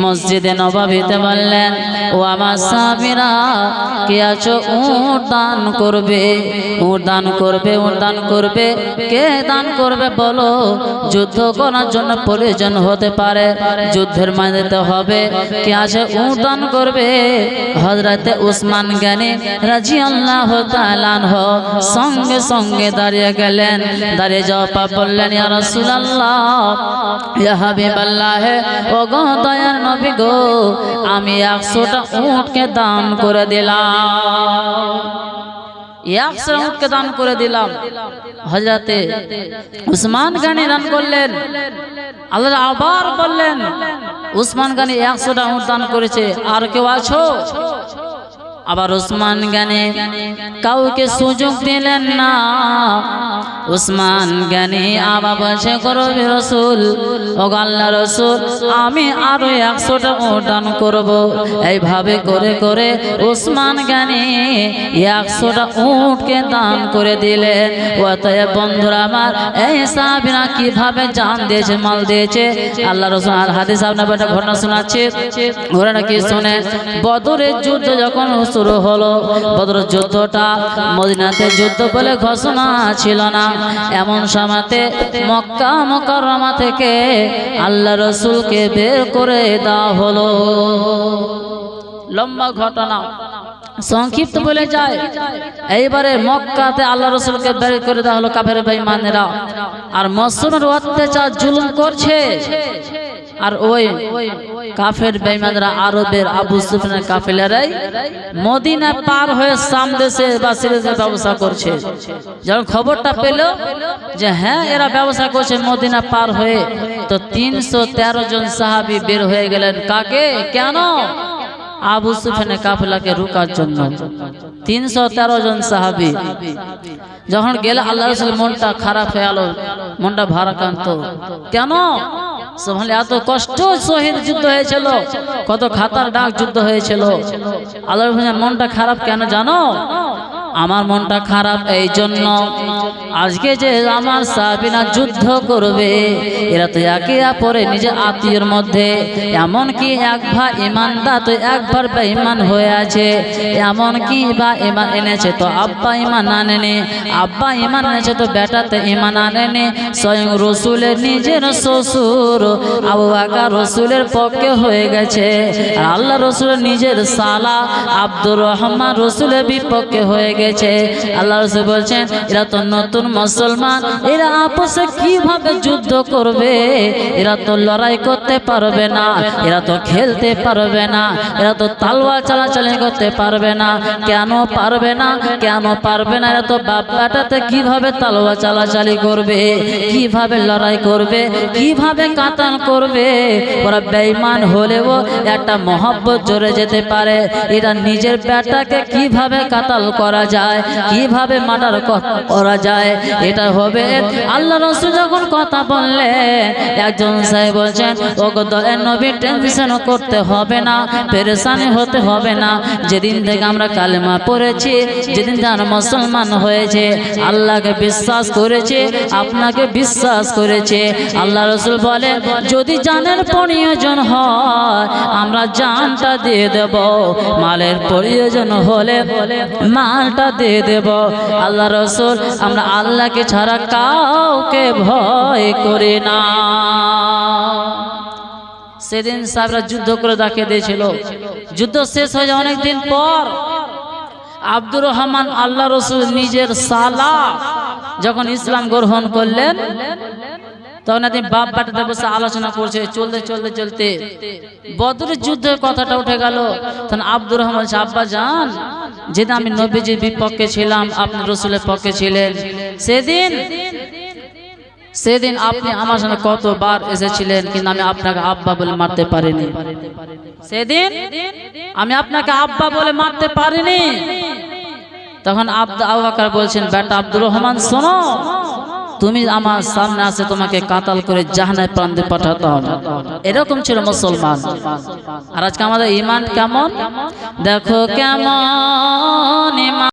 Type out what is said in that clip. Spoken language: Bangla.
মসজিদে নবাবিতে বললেন ও আমার সাবিরা কে আছো উট দান করবে? উট দান করবে, উট দান করবে। কে দান করবে বলো? যুদ্ধ করার জন্য প্রয়োজন হতে পারে। যুদ্ধের মাঝেতে হবে। কে আছে উট দান করবে? হজরতে উসমান জ্ঞানী রাজি আল্লাহ তালানহ সঙ্গে সঙ্গে দাঁড়িয়ে গেলেন। দাঁড়িয়ে যাওয়া পা বললেন, ইয়া রাসূলুল্লাহ, ইয়া ও গো দয়ার নবী গো, আমি একশোটা উটকে দান করে দিলাম। একশো উঁটকে দান করে দিলাম। হজরতে উসমান গানি দান করলেন। আল্লাহ আবার বললেন, উসমান গানি একশোটা উঁট দান করেছে, আর কেউ আছো? আবার উসমান জ্ঞানী কাউকে সুযোগ দিলেন না। উসমান জ্ঞানী আবার বলছে করবি রসুল। ও আল্লাহ রসুল, আমি আরও একশোটা দান করব। এইভাবে করে করে উসমান জ্ঞানী একশোটা উটকে দান করে দিলেন। অতএব বন্ধুরা আমার, এই সাহাবিরা কীভাবে জান দিয়েছে, মাল দিয়েছে? আল্লাহ রসুল, আর হাদিস আপনার ঘটনা শোনাচ্ছে। ঘটনা কি শুনে, বদরের যুদ্ধ যখন শুরু হলো। বদর যুদ্ধটা মদিনাতে যুদ্ধ বলে ঘোষণা ছিল না। এমন সময়তে মক্কা মকরমা থেকে আল্লাহ রসুলকে বের করে দেওয়া হলো। লম্বা ঘটনা। সংক্ষিপ্ত বলে যায়, এইবারে মক্কাতে আল্লাহ রসুলকে বের করে দেওয়া হলো কাফের ভাই মানেরা আর মসুমের অত্যাচার জুলুম করছে। আর ওই কাফের বেইমানরা আরবের আবু সুফিয়ানের কাফেলারাই মদিনা পার হয়ে সাম দেশে বা সিরিজের ব্যবসা করছে। যখন খবরটা পেল যে হ্যাঁ এরা ব্যবসা করছে মদিনা পার হয়ে, তো তিনশো তেরো জন সাহাবি বের হয়ে গেলেন। কাকে? কেন? আবু সুফিয়ানের কাফেলাকে রুকার জন্য। তিনশো তেরো জন সাহাবি। যখন গেলে আল্লাহ রসুল মনটা খারাপ হয়ে গেল মনটা ভারাক্রান্ত। কেন? সোমালি এত কষ্ট, শহীদ যুদ্ধ হয়েছিল, কত খাতার ডাক যুদ্ধ হয়েছিল। আল্লাহ মনটা খারাপ কেন জানো? আমার মনটা খারাপ এই জন্য। আজকে যে আমার সাবিনা যুদ্ধ করবে, এরা তো একে পরে নিজের আত্মীয়ের মধ্যে এমন কি এক ভাই ইমানদার তো একবার বেঈমান হয়ে আছে এমন কি বা ইমান এনেছে তো আব্বা ইমান আনেনি, আব্বা ইমান এনেছে তো বেটাতে ইমান আনেনি, স্বয়ং রসুলের নিজের শ্বশুর আবু বাকা রসুলের পক্ষে হয়ে গেছে আল্লাহ রসুলের নিজের সালা আব্দুর রহমান রসুলের বিপক্ষে হয়ে গেছে। আল্লাহ রসুল বলছেন, এরা তো নতুন মুসলমান, এরা আপসে কীভাবে যুদ্ধ করবে? এরা তো লড়াই করতে পারবে না, এরা তো খেলতে পারবে না, এরা তো তালওয়ার চালাচালি করতে পারবে না। কেন পারবে না? কেন পারবে না? এরা তো বাপ বেটাতে কীভাবে তালওয়ার চালাচালি করবে? কীভাবে লড়াই করবে? কীভাবে কাতান করবে? ওরা বেঈমান হলেও একটা মহব্বত জোরে যেতে পারে। এরা নিজের বেটাকে কীভাবে কাতাল করা যায়? কীভাবে মার্ডার করা যায়, এটা হবে। আল্লাহ রসুল যখন কথা বললে একজন সাহেব বলছেন ও দলের নবী টেনশন করতে হবে না, পেরেশানি হতে হবে না। যেদিন থেকে আমরা কালেমা পড়েছি, যেদিন আমরা মুসলমান হয়েছে, আল্লাহকে বিশ্বাস করেছে, আপনাকে বিশ্বাস করেছে। আল্লাহ রসুল বলে যদি জানের প্রয়োজন হয়, আমরা জানটা দিয়ে দেব। মালের প্রয়োজন হলে মালটা দিয়ে দেব। আল্লাহ রসুল আমরা আল্লাহকে ছাড়া কাউকে ভয় করি না। সেদিন সাহেবরা যুদ্ধ করে দেখিয়ে দিয়েছিল। যুদ্ধ শেষ হয়ে যায় অনেকদিন পর আব্দুর রহমান আল্লাহ রসুল নিজের সালা যখন ইসলাম গ্রহণ করলেন, তখন একদিন বাপ বাটাতে বসে আলোচনা করছে, চলতে চলতে চলতে। বদরের যুদ্ধের কথাটা উঠে গেল। তখন আব্দুর রহমান আব্বা যান যেদিন আমি নবীজির বিপক্ষে ছিলাম, আপনি রসুলের পক্ষে ছিলেন। সেদিন সেদিন আপনি আমার সামনে কতবার এসেছিলেন কিন্তু আমি আপনাকে আব্বা বলে মারতে পারিনি। সেদিন আমি আপনাকে আব্বা বলে মারতে পারিনি। তখন আব্দ আবাকার বলছেন, বেটা আব্দুর রহমান, শোনো। তুমি আমার সামনে আসে তোমাকে কাতাল করে জাহানায় প্রান্তে পাঠাতে হবে। এরকম ছিল মুসলমান। আর আজকে আমাদের ইমান কেমন? দেখো কেমন